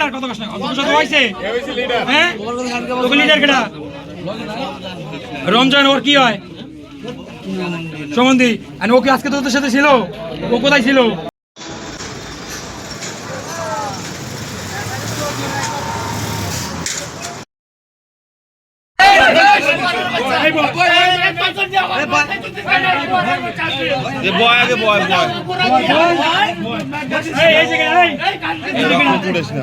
Better কত কষ্ট, কত হইছে হ্যাঁ? লিডার কেডা রমজান, ওর কি হয়? সম্বন্ধী আর ও কি আজকে তোদের সাথে ছিল? ও কোথায় ছিল? বয় আগে বয় বয় এই, এই জায়গায়, এই। এই জায়গায়। করিস না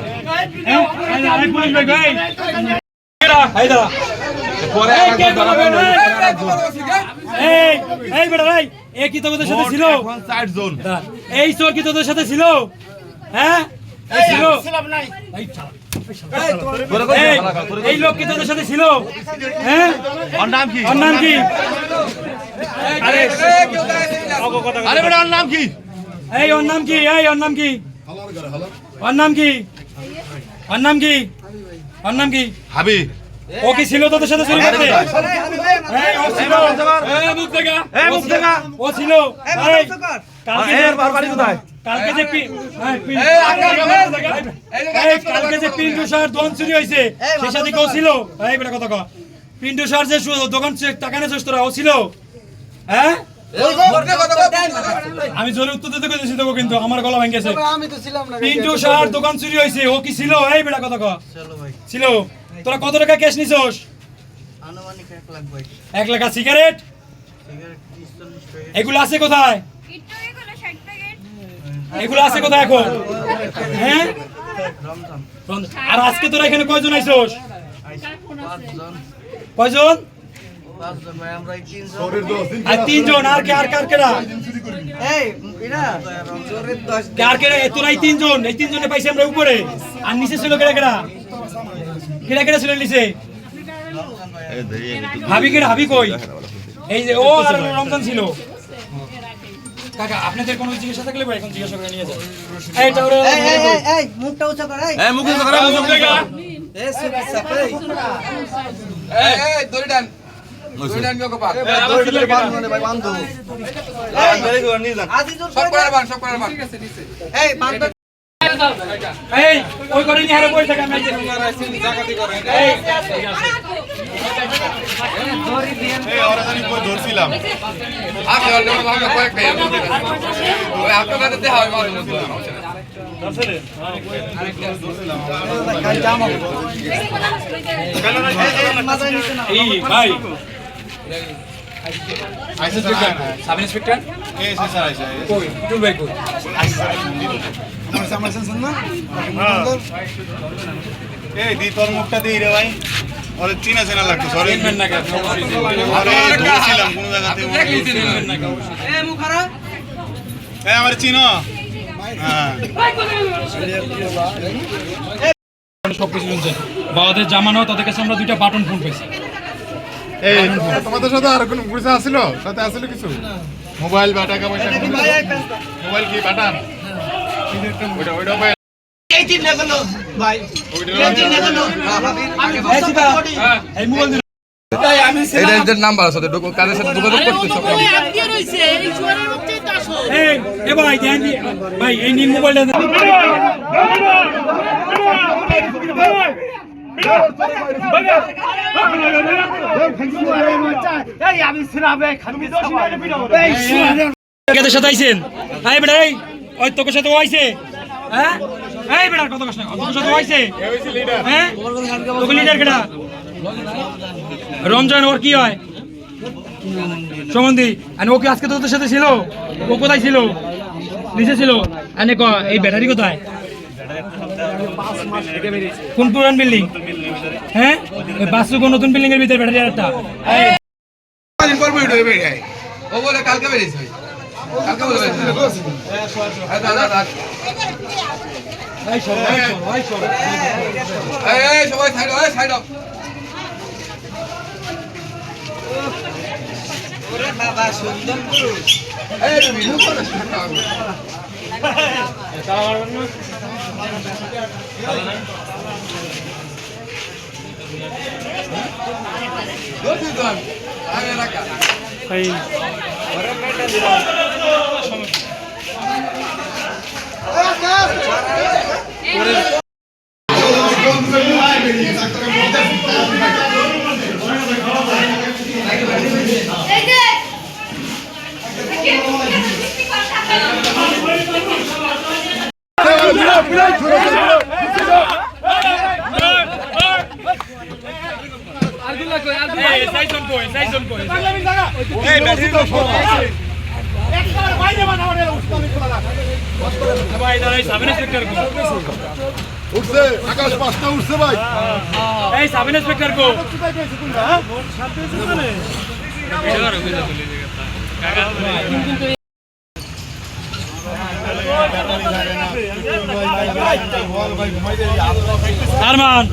এই, কে করবে? এই, এই বেটা, এই, এ কি তোদের সাথে ছিল এই চোর কি তোদের সাথে ছিল হ্যাঁ ছিল এই লোক কি তোদের সাথে ছিল? হ্যাঁ? ওর নাম কি? ওর নাম কি? আরে আরে বেটা ওর নাম কি? এই ওর নাম কি? এই ওর নাম কি? ওর নাম কি? ওর নাম কি? ওর নাম কি? হাবি ও কি ছিল তোদের সাথে চুরি করতে? ও ছিল। কালকে বাড়ি কোথায়? কালকে যে হ্যাঁ, কালকে যে পিন্টু সার দোকান চুরি হয়েছে সে সাথে কেউ ছিল? এই বেটা কথা কও। পিন্টু সার যে দোকান টাকা নিয়েছিস তোরা ও ছিল? হ্যাঁ? আমি জোরে উত্তর দিতে কইতেছি তোকে কিন্তু আমার গলা ভেঙেছে আমি তো ছিলাম না পিন্টু সার দোকান চুরি হয়েছে ও কি ছিল? এই বেটা কথা কও। ছিল? তোরা কত টাকা ক্যাশ নিছস? আনুমানিক এক লাখ ভাই। এক লাখ সিগারেট এগুলো আছে কোথায়? এগুলো আছে কোথায় এখন? হ্যাঁ? আর আজকে তোরা এখানে কয়জন আইছস পাঁচজন কয়জন? তিনজন আর তিনজন আর কে আর কার কেরা? এই কেরা তোরা তিনজন এই তিনজনে পাইছি আমরা উপরে। আর নিচে ছিল কেরা কেরা? কেরা কেরা ছিল নিচে? হাবি কেরা হাবি কই? এই যে ও আর রমজান ছিল। কাকা আপনাদের কোনো জিজ্ঞাসা থাকলে ভাই এখন জিজ্ঞাসা করে নিয়ে যান। এই টাওরে এই এই এই এই মুখটা উঁচা কর এই। এই মুখে ধরে মুখ দেখা এই। সুবি সাপে আজিজুর সব করে। বান সব করে বান এই বান্দা এই ওই করে নিয়ে হারে বই থাকা আমি এই- এই এই ওরা জানি কই ধরছিলাম না ভাই আইসে স্যার সাব ইন্সপেক্টর এই সে স্যার আইসে কই টুল ভাই কই এই দি তোর মুখটা দিই রে ভাই ওরে চিনা চেনা লাগতো সরি চিনবেন। আরে ধরছিলাম কোন জায়গা থেকে হচ্ছিল। চিনবেন না কেন। মুখারা এই আমার চিনো হ্যাঁ। সবকিছু শুনছেন। বাবাদের জামানো তাদের কাছে আমরা দুইটা বাটন ফোন পেয়েছি। এই তোমাদের সাথে আর কোনো পয়সা আসছিল সাথে কিছু? মোবাইল বা টাকা পয়সা মোবাইল কি বাটান? ওইটা ওইটা ভাই এই তিন লাগালো ভাই এই মোবাইল এদের নাম্বার আছে কাদের সাথে যোগাযোগ ভাই ধ্যান এই নিন মোবাইলটা সাথে আইছেন এই বেটা ওই তোকে সাথে ও আইছে হ্যাঁ এই বেটা, কত কষ্ট? সাথে ও আইছে হ্যাঁ? তোকে লিডার রমজান, ওর কি হয়? সম্বন্ধী আর ও কি আজকে তোদের সাথে ছিল? ও কোথায় ছিল? নিচে ছিল? আনে ক, এই ব্যাটারি কোথায়? কোন পুরান বিল্ডিং হ্যাঁ? বাসু কোন নতুন বিল্ডিং এর ভিতরে ব্যাটারি একটা। কালকে বেরিয়েছে। দাদা এই সর, এই সর, এই সর। এই এই সবাই সাইড এই সাইড অফ ওরে বাবা সুন্দর পুরুষ এই তুমি মুখ করে আগে রাখা উঠছে আকাশ পাঁচটা উঠছে ভাই এই সাব ইন্সপেক্টর কো আরমান।